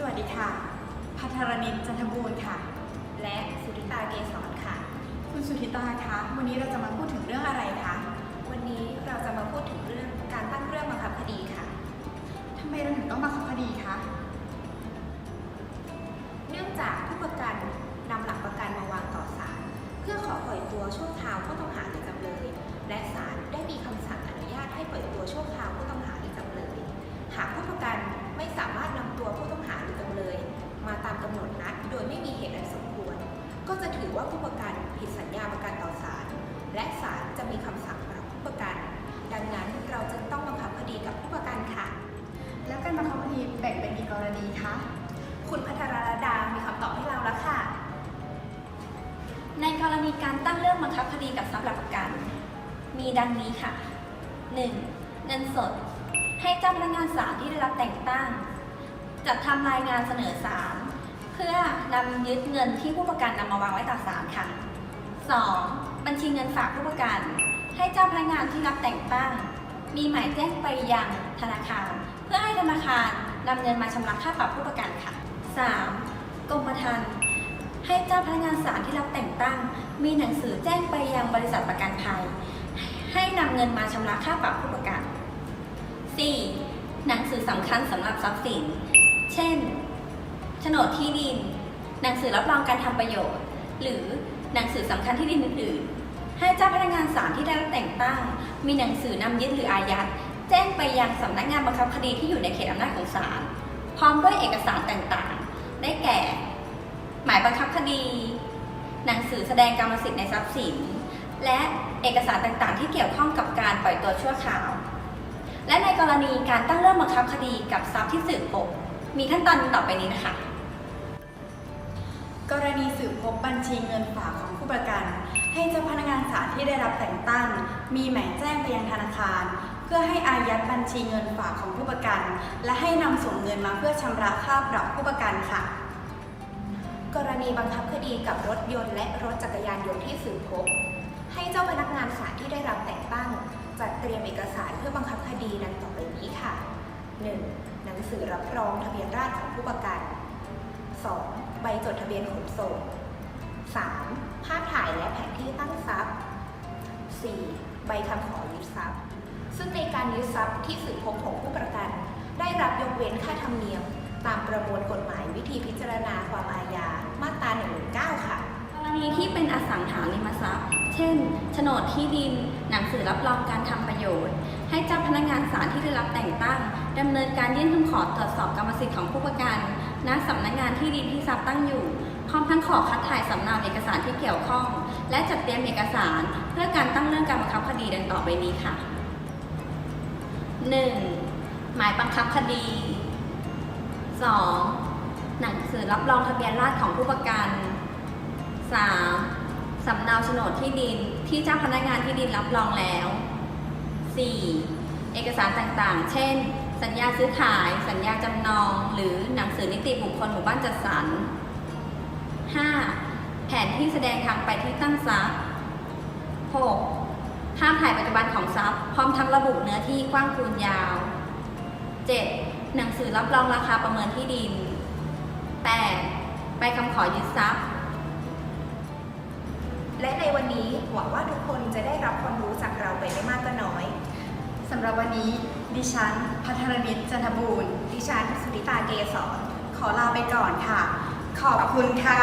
สวัสดีค่ะ พัทรณิตจันทบูรณ์ค่ะ และสุริตาเกษรค่ะ คุณสุธิตาคะ วันนี้เราจะมาพูดถึงเรื่องอะไรคะ วันนี้เราจะมาพูดถึงเรื่องการตั้งเรื่องบังคับคดีค่ะ ทำไมเราถึงต้องบังคับคดีคะ เนื่องจากผู้ประกันนำหลักประกันมาวางต่อศาลเพื่อขอปล่อยตัวชั่วคราวผู้ต้องหาหรือจำเลย และศาลได้มีคำสั่งอนุญาตให้ปล่อยตัวชั่วคราวผู้ต้องหาหรือจำเลย หากผู้ประ ถือว่าผู้ประกันผิดสัญญาประกันต่อศาลและศาลจะมีคำสั่งปรับผู้ประกัน ดังนั้นเราจึงต้องบังคับคดีกับผู้ประกันค่ะ แล้วการบังคับคดีแบ่งเป็นกี่กรณีคะคุณพัทรดา มีคำตอบให้เราแล้วค่ะ ในกรณีการตั้งเรื่องบังคับคดีกับทรัพย์หลักประกัน มีดังนี้ค่ะ 1. เงินสด ให้เจ้าพนักงานศาลที่ได้รับแต่งตั้ง จัดทำรายงานเสนอศาลเพื่อนำยึดเงินที่ผู้ประกันนำมาวางไว้ต่อศาลค่ะ 2. บัญชีเงินฝากผู้ประกัน ให้เจ้าพนักงานที่รับแต่งตั้ง มีหมายแจ้งไปยังธนาคาร เพื่อให้ธนาคารนำเงินมาชำระค่าปรับผู้ประกันค่ะ 3. กรมธรรม์ให้เจ้าพนักงานศาลที่รับแต่งตั้ง มีหนังสือแจ้งไปยังบริษัทประกันภัย ให้นำเงินมาชำระค่าปรับผู้ประกัน 4. หนังสือสำคัญสำหรับทรัพย์สิน เช่น นดที่ดิน หนังสือรับรองการทำประโยชน์ หรือหนังสือสำคัญที่ดินอื่นๆ ให้เจ้าพนักงานศาลที่ได้รับแต่งตั้ง มีหนังสือนำยึดหรืออายัดแจ้งไปยังสำนักงานบังคับคดีที่อยู่ในเขตอำนาจของศาลพร้อมด้วยเอกสารต่างๆ ได้แก่ หมายบังคับคดี หนังสือแสดงกรรมสิทธิ์ในทรัพย์สิน และเอกสารต่างๆ ที่เกี่ยวข้องกับการปล่อยตัวชั่วคราว และในกรณีการตั้งเรื่องบังคับคดีกับทรัพย์ที่สืบพบมีขั้นตอนต่อไปนี้นะคะ บพบบัญชีเงินฝากของผู้ประกัน ให้เจ้าพนักงานศาลที่ได้รับแต่งตั้ง มีหมายแจ้งไปยังธนาคาร เพื่อให้อายัดบัญชีเงินฝากของผู้ประกัน และให้นำส่งเงินมาเพื่อชำระค่าปรับผู้ประกันค่ะ กรณีบังคับคดีกับรถยนต์และรถจักรยานยนต์ที่สืบพบ ให้เจ้าพนักงานศาลที่ได้รับแต่งตั้งจัดเตรียมเอกสารเพื่อบังคับคดีดังต่อไปนี้ค่ะ 1. หนังสือรับรองทะเบียนราษฎรของผู้ประกัน 2. ใบจดทะเบียนขนส่ง 3. ภาพถ่ายและแผนที่ตั้งทรัพย์ 4. ใบคำขอยึดทรัพย์ ซึ่งในการยึดทรัพย์ที่สืบพบของผู้ประกัน ได้รับยกเว้นค่าธรรมเนียม ตามประมวลกฎหมายวิธีพิจารณาความอาญา มาตรา119 ค่ะ กรณีที่เป็นอสังหาริมทรัพย์ เช่น โฉนดที่ดิน หนังสือรับรองการทำประโยชน์ ให้เจ้าพนักงานศาลที่ได้รับแต่งตั้งดำเนินการยื่นคำขอตรวจสอบกรรมสิทธิ์ของผู้ประกัน ณสำนักงานที่ดินที่ทรัพย์ตั้งอยู่ พร้อมทั้งขอคัดถ่ายสำเนาเอกสารที่เกี่ยวข้อง และจัดเตรียมเอกสารเพื่อการตั้งเรื่องการบังคับคดีดังต่อไปนี้ค่ะ 1. หมายบังคับคดี 2. หนังสือรับรองทะเบียนราษฎรของผู้ประกัน 3. สำเนาโฉนดที่ดินที่เจ้าพนักงานที่ดินรับรองแล้ว 4. เอกสารต่างๆ เช่น สัญญาซื้อขาย สัญญาจำนอง หรือหนังสือนิติบุคคลหมู่บ้านจัดสรร 5. แผนที่แสดงทางไปที่ตั้งทรัพย์ 6. ภาพถ่ายปัจจุบันของทรัพย์ พร้อมทั้งระบุเนื้อที่กว้างคูณยาว 7. หนังสือรับรองราคาประเมินที่ดิน 8. ใบคำขอยึดทรัพย์ และในวันนี้หวังว่าทุกคนจะได้รับความรู้จากเราไปไม่มากก็น้อยสำหรับวันนี้ ดิฉัน พัทรณิตจันทบูรณ์ ดิฉัน สุริตาเกษรขอลาไปก่อนค่ะ ขอบคุณค่ะ